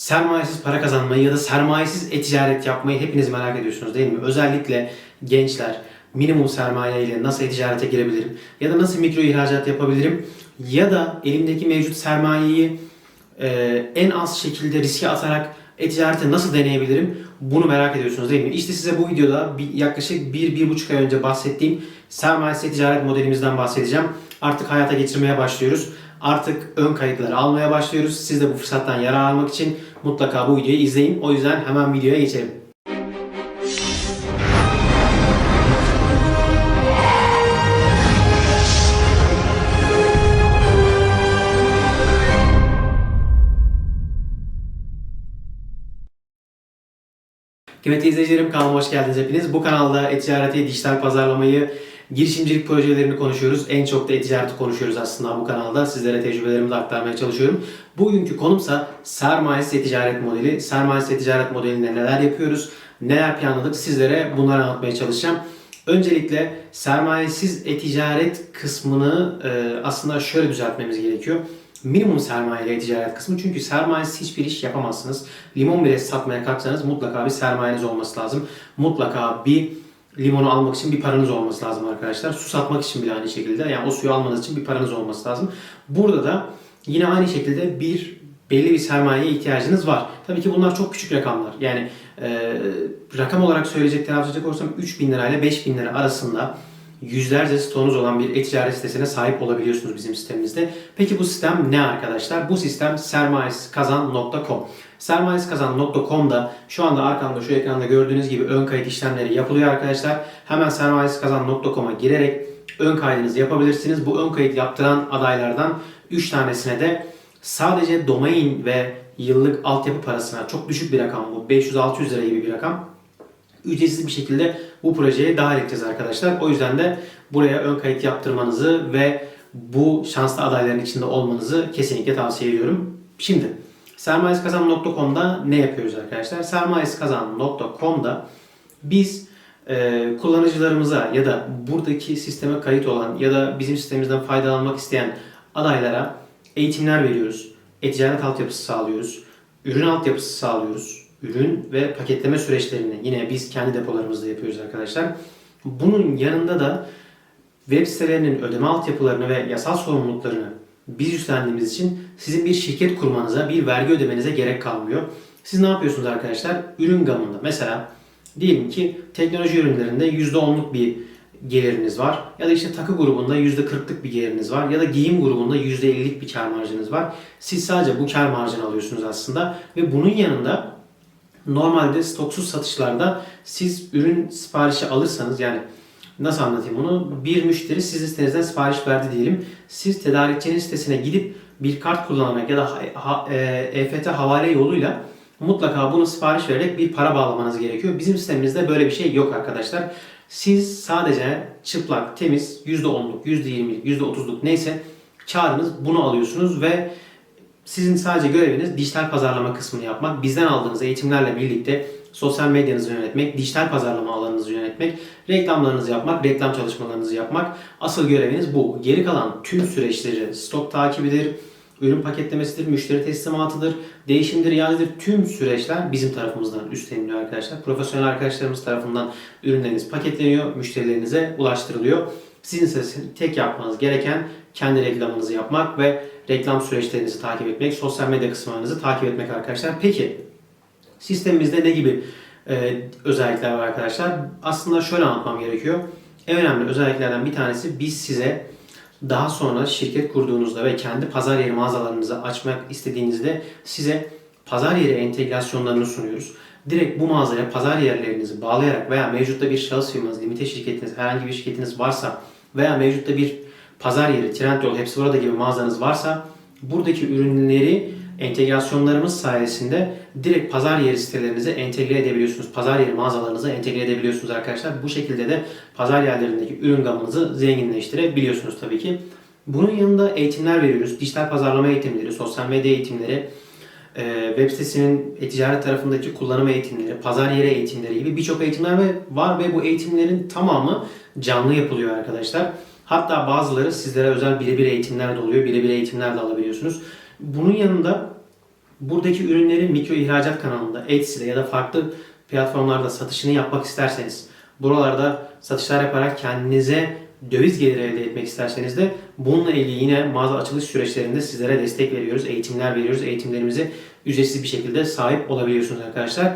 Sermayesiz para kazanmayı ya da sermayesiz e-ticaret yapmayı hepiniz merak ediyorsunuz değil mi? Özellikle gençler minimum sermaye ile nasıl e-ticarete girebilirim? Ya da nasıl mikro ihracat yapabilirim? Ya da elimdeki mevcut sermayeyi e, en az şekilde riske atarak e-ticarete nasıl deneyebilirim? Bunu merak ediyorsunuz değil mi? İşte size bu videoda bir, yaklaşık 1-1,5 ay önce bahsettiğim sermayesiz ticaret modelimizden bahsedeceğim. Artık hayata geçirmeye başlıyoruz. Artık ön kayıtları almaya başlıyoruz. Siz de bu fırsattan yararlanmak için mutlaka bu videoyu izleyin. O yüzden hemen videoya geçelim. Kıymetli izleyicilerim kanalıma hoş geldiniz hepiniz. Bu kanalda e-ticareti, dijital pazarlamayı, girişimcilik projelerini konuşuyoruz. En çok da e-ticareti konuşuyoruz aslında bu kanalda. Sizlere tecrübelerimi de aktarmaya çalışıyorum. Bugünkü konumsa sermayesiz e-ticaret modeli. Sermayesiz e-ticaret modelinde neler yapıyoruz, neler planladık sizlere bunları anlatmaya çalışacağım. Öncelikle sermayesiz e-ticaret kısmını e, aslında şöyle düzeltmemiz gerekiyor. Minimum sermayeli ticaret kısmı çünkü sermayesiz hiçbir iş yapamazsınız. Limon bile satmaya kalksanız mutlaka bir sermayeniz olması lazım. Mutlaka bir limonu almak için bir paranız olması lazım arkadaşlar. Su satmak için bile aynı şekilde yani o suyu almanız için bir paranız olması lazım. Burada da yine aynı şekilde bir belli bir sermayeye ihtiyacınız var. Tabii ki bunlar çok küçük rakamlar. Yani e, rakam olarak söyleyecek, telaffuz edecek olursam 3000 lira ile 5000 lira arasında yüzlerce stoğunuz olan bir e-ticaret sitesine sahip olabiliyorsunuz bizim sitemizde. Peki bu sistem ne arkadaşlar? Bu sistem sermayeskazan.com. Sermayeskazan.com'da şu anda arkamda şu ekranda gördüğünüz gibi ön kayıt işlemleri yapılıyor arkadaşlar. Hemen sermayeskazan.com'a girerek ön kaydınızı yapabilirsiniz. Bu ön kayıt yaptıran adaylardan 3 tanesine de sadece domain ve yıllık altyapı parasına çok düşük bir rakam bu. 500-600 lira gibi bir rakam ücretsiz bir şekilde bu projeye dahil edeceğiz arkadaşlar. O yüzden de buraya ön kayıt yaptırmanızı ve bu şanslı adayların içinde olmanızı kesinlikle tavsiye ediyorum. Şimdi sermayeskazan.com'da ne yapıyoruz arkadaşlar? sermayeskazan.com'da biz e, kullanıcılarımıza ya da buradaki sisteme kayıt olan ya da bizim sistemimizden faydalanmak isteyen adaylara eğitimler veriyoruz. E-ticaret altyapısı sağlıyoruz. Ürün altyapısı sağlıyoruz ürün ve paketleme süreçlerini yine biz kendi depolarımızda yapıyoruz arkadaşlar. Bunun yanında da web sitelerinin ödeme altyapılarını ve yasal sorumluluklarını biz üstlendiğimiz için sizin bir şirket kurmanıza, bir vergi ödemenize gerek kalmıyor. Siz ne yapıyorsunuz arkadaşlar? Ürün gamında mesela diyelim ki teknoloji ürünlerinde %10'luk bir geliriniz var. Ya da işte takı grubunda %40'lık bir geliriniz var. Ya da giyim grubunda %50'lik bir kar marjınız var. Siz sadece bu kar marjını alıyorsunuz aslında. Ve bunun yanında Normalde stoksuz satışlarda siz ürün siparişi alırsanız yani nasıl anlatayım bunu? Bir müşteri sizin sitenizden sipariş verdi diyelim. Siz tedarikçinin sitesine gidip bir kart kullanarak ya da EFT e havale yoluyla mutlaka bunu sipariş vererek bir para bağlamanız gerekiyor. Bizim sitemizde böyle bir şey yok arkadaşlar. Siz sadece çıplak, temiz %10'luk, %20'lik, %30'luk neyse karınız bunu alıyorsunuz ve sizin sadece göreviniz dijital pazarlama kısmını yapmak. Bizden aldığınız eğitimlerle birlikte sosyal medyanızı yönetmek, dijital pazarlama alanınızı yönetmek, reklamlarınızı yapmak, reklam çalışmalarınızı yapmak. Asıl göreviniz bu. Geri kalan tüm süreçleri, stok takibidir, ürün paketlemesidir, müşteri teslimatıdır, değişimdir, iadedir. Tüm süreçler bizim tarafımızdan üstleniliyor arkadaşlar. Profesyonel arkadaşlarımız tarafından ürünleriniz paketleniyor, müşterilerinize ulaştırılıyor. Sizin tek yapmanız gereken kendi reklamınızı yapmak ve reklam süreçlerinizi takip etmek, sosyal medya kısımlarınızı takip etmek arkadaşlar. Peki sistemimizde ne gibi e, özellikler var arkadaşlar? Aslında şöyle anlatmam gerekiyor. En önemli özelliklerden bir tanesi biz size daha sonra şirket kurduğunuzda ve kendi pazar yeri mağazalarınızı açmak istediğinizde size pazar yeri entegrasyonlarını sunuyoruz. Direkt bu mağazaya pazar yerlerinizi bağlayarak veya mevcutta bir şahıs firmanız, limite şirketiniz, herhangi bir şirketiniz varsa veya mevcutta bir pazar yeri, Trendyol, hepsi burada gibi mağazanız varsa buradaki ürünleri entegrasyonlarımız sayesinde direkt pazar yeri sitelerinize entegre edebiliyorsunuz. Pazar yeri mağazalarınıza entegre edebiliyorsunuz arkadaşlar. Bu şekilde de pazar yerlerindeki ürün gamınızı zenginleştirebiliyorsunuz tabii ki. Bunun yanında eğitimler veriyoruz. Dijital pazarlama eğitimleri, sosyal medya eğitimleri, web sitesinin e-ticaret tarafındaki kullanım eğitimleri, pazar yeri eğitimleri gibi birçok eğitimler var ve bu eğitimlerin tamamı canlı yapılıyor arkadaşlar. Hatta bazıları sizlere özel birebir eğitimler de oluyor. Birebir eğitimler de alabiliyorsunuz. Bunun yanında Buradaki ürünleri mikro ihracat kanalında, Etsy'de ya da farklı platformlarda satışını yapmak isterseniz, buralarda satışlar yaparak kendinize döviz geliri elde etmek isterseniz de bununla ilgili yine mağaza açılış süreçlerinde sizlere destek veriyoruz, eğitimler veriyoruz. Eğitimlerimizi ücretsiz bir şekilde sahip olabiliyorsunuz arkadaşlar.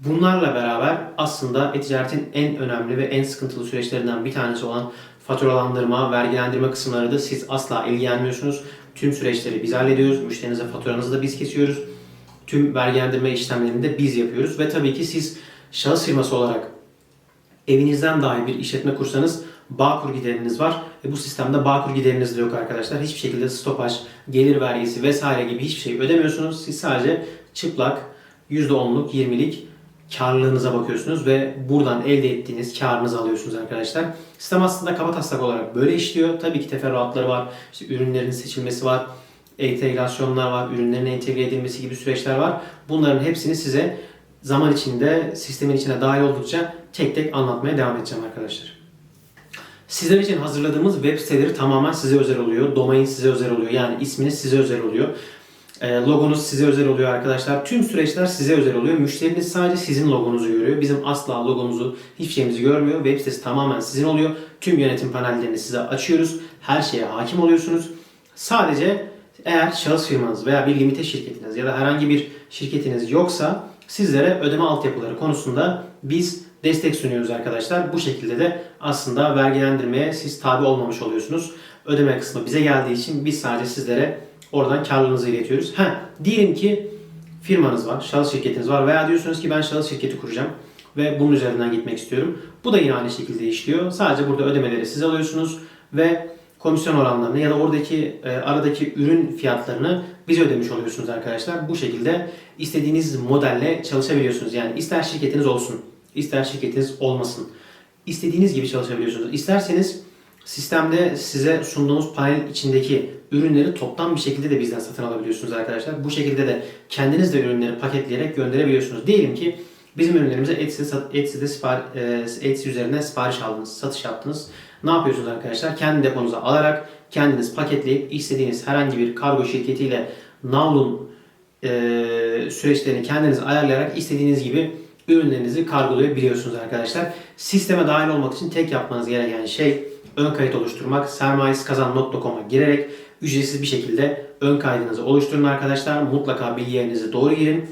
Bunlarla beraber aslında e-ticaretin en önemli ve en sıkıntılı süreçlerinden bir tanesi olan faturalandırma, vergilendirme kısımları da siz asla ilgilenmiyorsunuz. Tüm süreçleri biz hallediyoruz. Müşterinize faturanızı da biz kesiyoruz. Tüm vergilendirme işlemlerini de biz yapıyoruz. Ve tabii ki siz şahıs firması olarak evinizden dahi bir işletme kursanız Bağkur gideriniz var. Ve bu sistemde Bağkur gideriniz de yok arkadaşlar. Hiçbir şekilde stopaj, gelir vergisi vesaire gibi hiçbir şey ödemiyorsunuz. Siz sadece çıplak %10'luk, 20'lik karlılığınıza bakıyorsunuz ve buradan elde ettiğiniz karınızı alıyorsunuz arkadaşlar. Sistem aslında kaba taslak olarak böyle işliyor. Tabii ki teferruatları var. İşte ürünlerin seçilmesi var. Entegrasyonlar var. Ürünlerin entegre edilmesi gibi süreçler var. Bunların hepsini size zaman içinde sistemin içine dahil oldukça tek tek anlatmaya devam edeceğim arkadaşlar. Sizler için hazırladığımız web siteleri tamamen size özel oluyor. Domain size özel oluyor. Yani isminiz size özel oluyor. E, logonuz size özel oluyor arkadaşlar. Tüm süreçler size özel oluyor. Müşteriniz sadece sizin logonuzu görüyor. Bizim asla logomuzu, hiçbir şeyimizi görmüyor. Web sitesi tamamen sizin oluyor. Tüm yönetim panellerini size açıyoruz. Her şeye hakim oluyorsunuz. Sadece eğer şahıs firmanız veya bir limite şirketiniz ya da herhangi bir şirketiniz yoksa sizlere ödeme altyapıları konusunda biz destek sunuyoruz arkadaşlar. Bu şekilde de aslında vergilendirmeye siz tabi olmamış oluyorsunuz. Ödeme kısmı bize geldiği için biz sadece sizlere oradan karlılığınızı iletiyoruz. Ha, diyelim ki firmanız var, şahıs şirketiniz var veya diyorsunuz ki ben şahıs şirketi kuracağım ve bunun üzerinden gitmek istiyorum. Bu da yine aynı şekilde işliyor. Sadece burada ödemeleri siz alıyorsunuz ve komisyon oranlarını ya da oradaki e, aradaki ürün fiyatlarını biz ödemiş oluyorsunuz arkadaşlar. Bu şekilde istediğiniz modelle çalışabiliyorsunuz. Yani ister şirketiniz olsun, ister şirketiniz olmasın. İstediğiniz gibi çalışabiliyorsunuz. İsterseniz sistemde size sunduğumuz panel içindeki ürünleri toptan bir şekilde de bizden satın alabiliyorsunuz arkadaşlar. Bu şekilde de kendiniz de ürünleri paketleyerek gönderebiliyorsunuz. Diyelim ki bizim ürünlerimize Etsy'de, Etsy'de sipar, e, Etsy üzerinden sipariş aldınız, satış yaptınız. Ne yapıyorsunuz arkadaşlar? Kendi deponuza alarak kendiniz paketleyip istediğiniz herhangi bir kargo şirketiyle Navlun e, süreçlerini kendiniz ayarlayarak istediğiniz gibi ürünlerinizi kargolayabiliyorsunuz arkadaşlar. Sisteme dahil olmak için tek yapmanız gereken şey ön kayıt oluşturmak. sermayeskazan.com'a girerek ücretsiz bir şekilde ön kaydınızı oluşturun arkadaşlar. Mutlaka bilgilerinizi doğru girin.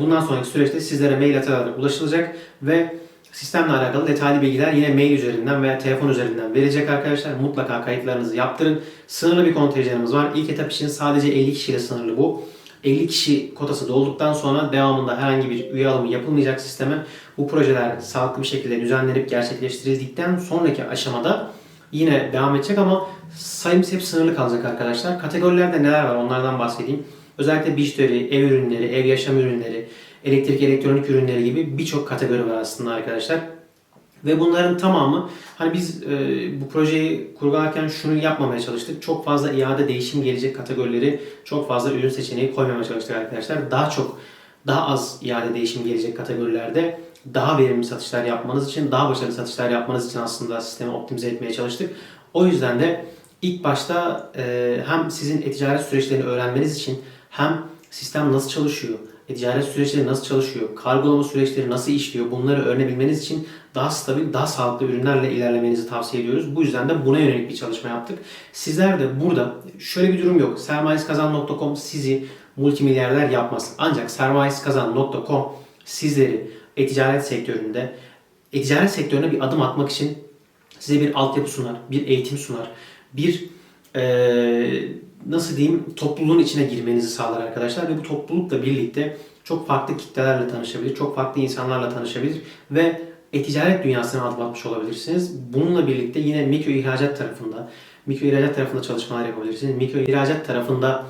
Bundan sonraki süreçte sizlere mail atarak ulaşılacak ve sistemle alakalı detaylı bilgiler yine mail üzerinden veya telefon üzerinden verecek arkadaşlar. Mutlaka kayıtlarınızı yaptırın. Sınırlı bir kontenjanımız var. İlk etap için sadece 50 kişiyle sınırlı bu. 50 kişi kotası dolduktan sonra devamında herhangi bir üye alımı yapılmayacak sisteme. Bu projeler sağlıklı bir şekilde düzenlenip gerçekleştirildikten sonraki aşamada yine devam edecek ama sayımız hep sınırlı kalacak arkadaşlar. Kategorilerde neler var onlardan bahsedeyim. Özellikle bijuteri, ev ürünleri, ev yaşam ürünleri, elektrik elektronik ürünleri gibi birçok kategori var aslında arkadaşlar. Ve bunların tamamı hani biz e, bu projeyi kurgularken şunu yapmamaya çalıştık. Çok fazla iade değişim gelecek kategorileri, çok fazla ürün seçeneği koymamaya çalıştık arkadaşlar. Daha çok daha az iade değişim gelecek kategorilerde daha verimli satışlar yapmanız için, daha başarılı satışlar yapmanız için aslında sistemi optimize etmeye çalıştık. O yüzden de ilk başta e, hem sizin e-ticaret süreçlerini öğrenmeniz için hem sistem nasıl çalışıyor, e-ticaret süreçleri nasıl çalışıyor, kargolama süreçleri nasıl işliyor bunları öğrenebilmeniz için daha stabil, daha sağlıklı ürünlerle ilerlemenizi tavsiye ediyoruz. Bu yüzden de buna yönelik bir çalışma yaptık. Sizler de burada şöyle bir durum yok. Sermayeskazan.com sizi multimilyarder yapmaz. Ancak sermayeskazan.com sizleri e-ticaret sektöründe e-ticaret sektörüne bir adım atmak için size bir altyapı sunar, bir eğitim sunar, bir ee, nasıl diyeyim topluluğun içine girmenizi sağlar arkadaşlar ve bu toplulukla birlikte çok farklı kitlelerle tanışabilir, çok farklı insanlarla tanışabilir ve e-ticaret dünyasına adım atmış olabilirsiniz. Bununla birlikte yine mikro ihracat tarafında, mikro ihracat tarafında çalışmalar yapabilirsiniz. Mikro ihracat tarafında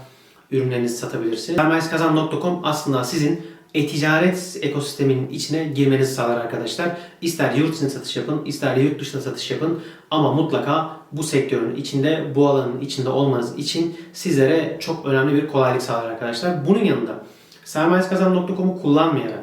ürünlerinizi satabilirsiniz. Sermayeskazan.com aslında sizin e-ticaret ekosisteminin içine girmenizi sağlar arkadaşlar. İster yurt içinde satış yapın, ister yurt dışında satış yapın ama mutlaka bu sektörün içinde, bu alanın içinde olmanız için sizlere çok önemli bir kolaylık sağlar arkadaşlar. Bunun yanında sermayeskazan.com'u kullanmayarak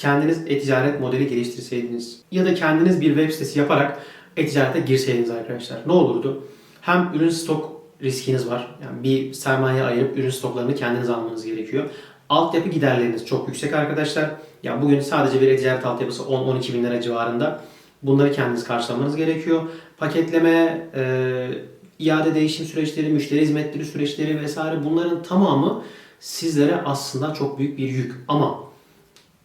kendiniz e-ticaret modeli geliştirseydiniz ya da kendiniz bir web sitesi yaparak e-ticarete girseydiniz arkadaşlar ne olurdu? Hem ürün stok riskiniz var. Yani bir sermaye ayırıp ürün stoklarını kendiniz almanız gerekiyor. Altyapı giderleriniz çok yüksek arkadaşlar. Ya bugün sadece bir e-ticaret altyapısı 10-12 bin lira civarında. Bunları kendiniz karşılamanız gerekiyor. Paketleme, e, iade değişim süreçleri, müşteri hizmetleri süreçleri vesaire bunların tamamı sizlere aslında çok büyük bir yük. Ama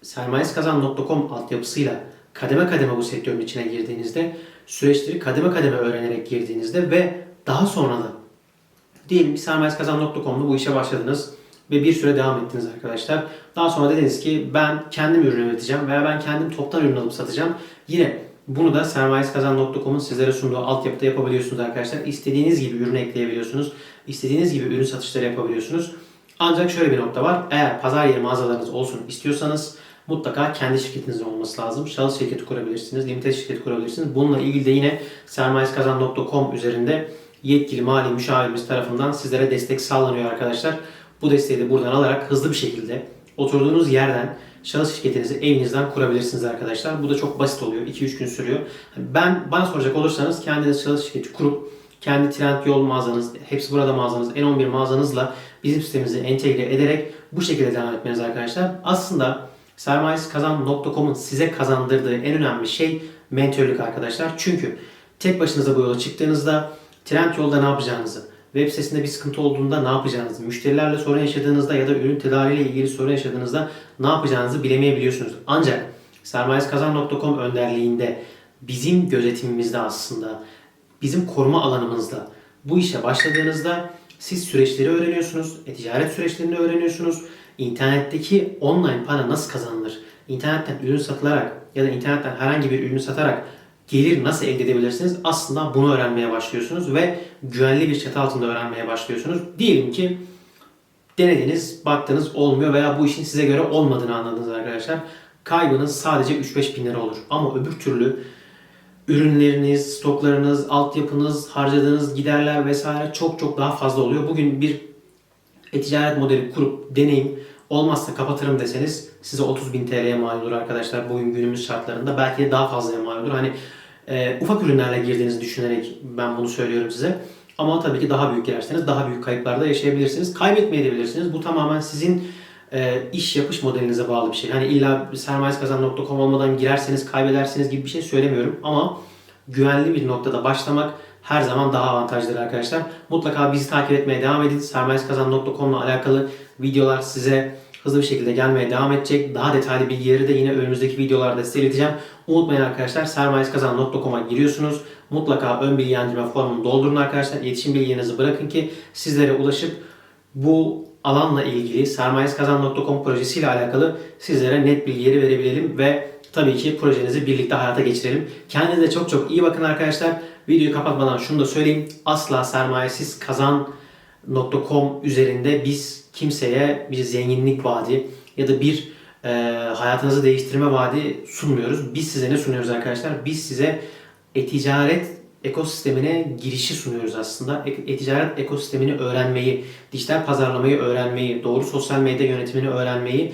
sermayeskazan.com altyapısıyla kademe kademe bu sektörün içine girdiğinizde süreçleri kademe kademe öğrenerek girdiğinizde ve daha sonra da diyelim ki sermayeskazan.com'da bu işe başladınız ve bir süre devam ettiniz arkadaşlar. Daha sonra dediniz ki ben kendim ürün üreteceğim veya ben kendim toptan ürün alıp satacağım. Yine bunu da sermayeskazan.com'un sizlere sunduğu altyapıda yapabiliyorsunuz arkadaşlar. İstediğiniz gibi ürün ekleyebiliyorsunuz. İstediğiniz gibi ürün satışları yapabiliyorsunuz. Ancak şöyle bir nokta var. Eğer pazar yeri mağazalarınız olsun istiyorsanız mutlaka kendi şirketinizin olması lazım. Şahıs şirketi kurabilirsiniz, limited şirketi kurabilirsiniz. Bununla ilgili de yine sermayeskazan.com üzerinde yetkili mali müşavirimiz tarafından sizlere destek sağlanıyor arkadaşlar. Bu desteği de buradan alarak hızlı bir şekilde oturduğunuz yerden şahıs şirketinizi evinizden kurabilirsiniz arkadaşlar. Bu da çok basit oluyor. 2-3 gün sürüyor. Ben bana soracak olursanız kendiniz şahıs şirketi kurup kendi Trendyol mağazanız, hepsi burada mağazanız, N11 mağazanızla bizim sistemimizi entegre ederek bu şekilde devam etmeniz arkadaşlar. Aslında sermayeskazan.com'un size kazandırdığı en önemli şey mentörlük arkadaşlar. Çünkü tek başınıza bu yola çıktığınızda Trendyol'da ne yapacağınızı, web sitesinde bir sıkıntı olduğunda ne yapacağınızı, müşterilerle sorun yaşadığınızda ya da ürün tedariğiyle ilgili sorun yaşadığınızda ne yapacağınızı bilemeyebiliyorsunuz. Ancak sermayeskazan.com önderliğinde bizim gözetimimizde aslında bizim koruma alanımızda bu işe başladığınızda siz süreçleri öğreniyorsunuz, e-ticaret süreçlerini öğreniyorsunuz. İnternetteki online para nasıl kazanılır? İnternetten ürün satılarak ya da internetten herhangi bir ürünü satarak gelir nasıl elde edebilirsiniz? Aslında bunu öğrenmeye başlıyorsunuz ve güvenli bir çatı altında öğrenmeye başlıyorsunuz. Diyelim ki denediniz, baktınız olmuyor veya bu işin size göre olmadığını anladınız arkadaşlar. Kaybınız sadece 3-5 bin lira olur. Ama öbür türlü ürünleriniz, stoklarınız, altyapınız, harcadığınız giderler vesaire çok çok daha fazla oluyor. Bugün bir e-ticaret modeli kurup deneyim olmazsa kapatırım deseniz size 30 bin TL'ye mal olur arkadaşlar bugün günümüz şartlarında. Belki de daha fazlaya mal olur. Hani e, ufak ürünlerle girdiğinizi düşünerek ben bunu söylüyorum size. Ama tabii ki daha büyük girerseniz daha büyük kayıplarda yaşayabilirsiniz. Kaybetmeyebilirsiniz. Bu tamamen sizin e, iş yapış modelinize bağlı bir şey. Hani illa sermayeskazan.com olmadan girerseniz kaybedersiniz gibi bir şey söylemiyorum. Ama güvenli bir noktada başlamak her zaman daha avantajlıdır arkadaşlar. Mutlaka bizi takip etmeye devam edin. Sermayeskazan.com ile alakalı videolar size hızlı bir şekilde gelmeye devam edecek. Daha detaylı bilgileri de yine önümüzdeki videolarda size ileteceğim. Unutmayın arkadaşlar sermayeskazan.com'a giriyorsunuz. Mutlaka ön bilgilendirme formunu doldurun arkadaşlar. İletişim bilgilerinizi bırakın ki sizlere ulaşıp bu alanla ilgili sermayeskazan.com projesiyle alakalı sizlere net bilgileri verebilelim ve tabii ki projenizi birlikte hayata geçirelim. Kendinize çok çok iyi bakın arkadaşlar. Videoyu kapatmadan şunu da söyleyeyim. Asla sermayesiz kazan.com üzerinde biz kimseye bir zenginlik vaadi ya da bir e, hayatınızı değiştirme vaadi sunmuyoruz. Biz size ne sunuyoruz arkadaşlar? Biz size e-ticaret ekosistemine girişi sunuyoruz aslında. E-ticaret ekosistemini öğrenmeyi, dijital pazarlamayı öğrenmeyi, doğru sosyal medya yönetimini öğrenmeyi,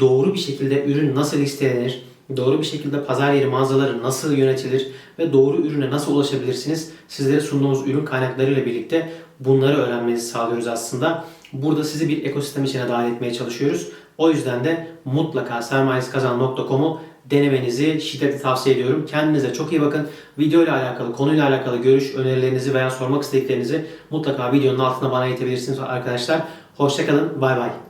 doğru bir şekilde ürün nasıl listelenir, doğru bir şekilde pazar yeri mağazaları nasıl yönetilir ve doğru ürüne nasıl ulaşabilirsiniz? Sizlere sunduğumuz ürün kaynaklarıyla birlikte bunları öğrenmenizi sağlıyoruz aslında. Burada sizi bir ekosistem içine dahil etmeye çalışıyoruz. O yüzden de mutlaka sermayeskazan.com'u denemenizi şiddetle tavsiye ediyorum. Kendinize çok iyi bakın. Video ile alakalı, konuyla alakalı görüş, önerilerinizi veya sormak istediklerinizi mutlaka videonun altına bana iletebilirsiniz arkadaşlar. Hoşçakalın. Bay bay.